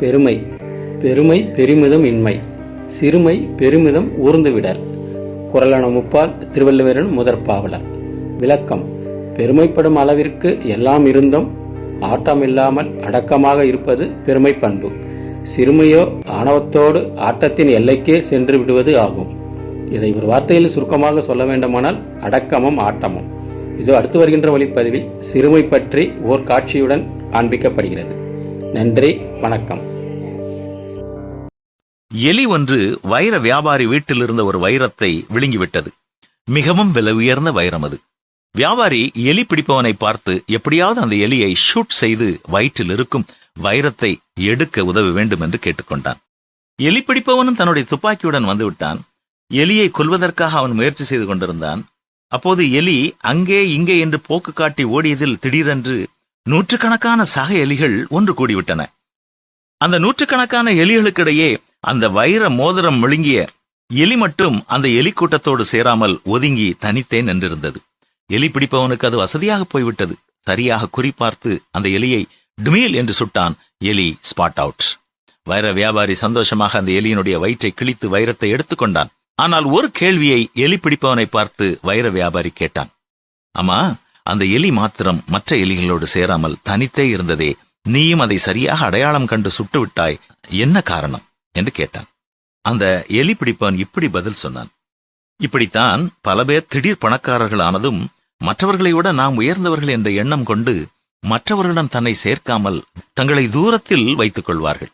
பெருமை. பெருமை பெருமிதம் இன்மை. சிறுமை பெருமிதம் ஊர்ந்துவிடல். குரலான முப்பால் திருவள்ளுவரின் முதற் பாவலர். விளக்கம். பெருமைப்படும் அளவிற்கு எல்லாம் இருந்தும் ஆட்டம் இல்லாமல் அடக்கமாக இருப்பது பெருமை பண்பு. சிறுமையோ ஆணவத்தோடு ஆட்டத்தின் எல்லைக்கே சென்று விடுவது ஆகும். இதை ஒரு வார்த்தையில் சுருக்கமாக சொல்ல வேண்டுமானால் அடக்கமும் ஆட்டமும். இது அடுத்து வருகின்ற வழிப்பதிவில் சிறுமை பற்றி ஓர் காட்சியுடன் காண்பிக்கப்படுகிறது. நன்றி வணக்கம். எலி ஒன்று வைர வியாபாரி வீட்டில் இருந்த ஒரு வைரத்தை விழுங்கிவிட்டது. மிகவும் விலை உயர்ந்த வைரம் அது. வியாபாரி எலி பிடிப்பவனை பார்த்து எப்படியாவது அந்த எலியை ஷூட் செய்து வயிற்றில் இருக்கும் வைரத்தை எடுக்க உதவ வேண்டும் என்று கேட்டுக்கொண்டான். எலி பிடிப்பவனும் தன்னுடைய துப்பாக்கியுடன் வந்துவிட்டான். எலியை கொல்வதற்காக அவன் முயற்சி செய்து கொண்டிருந்தான். அப்போது எலி அங்கே இங்கே என்று போக்கு காட்டி ஓடியதில் திடீரென்று நூற்றுக்கணக்கான சக எலிகள் ஒன்று கூடிவிட்டன. அந்த நூற்றுக்கணக்கான எலிகளுக்கிடையே அந்த வைர மோதிரம் விழுங்கிய எலி மட்டும் அந்த எலி கூட்டத்தோடு சேராமல் ஒதுங்கி தனித்தே நின்றிருந்தது. எலி பிடிப்பவனுக்கு அது வசதியாக போய்விட்டது. சரியாக குறிப்பார்த்து அந்த எலியை டுமீல் என்று சுட்டான் எலி ஸ்பாட் அவுட். வைர வியாபாரி சந்தோஷமாக அந்த எலியினுடைய வயிற்றை கிழித்து வைரத்தை எடுத்துக்கொண்டான் ஆனால் ஒரு கேள்வியை எலி பிடிப்பவனை பார்த்து வைர வியாபாரி கேட்டான். ஆமா அந்த எலி மாத்திரம் மற்ற எலிகளோடு சேராமல் தனித்தே இருந்ததே நீயும் அதை சரியாக அடையாளம் கண்டு சுட்டு விட்டாய் என்ன காரணம்? என்று கேட்டான். அந்த எலி பிடிப்பவன் இப்படி பதில் சொன்னான். இப்படித்தான் பல பேர் திடீர் பணக்காரர்கள் ஆனதும் மற்றவர்களை விட நாம் உயர்ந்தவர்கள் என்ற எண்ணம் கொண்டு மற்றவர்களிடம் தன்னை சேர்க்காமல் தங்களை தூரத்தில் வைத்துக் கொள்வார்கள்.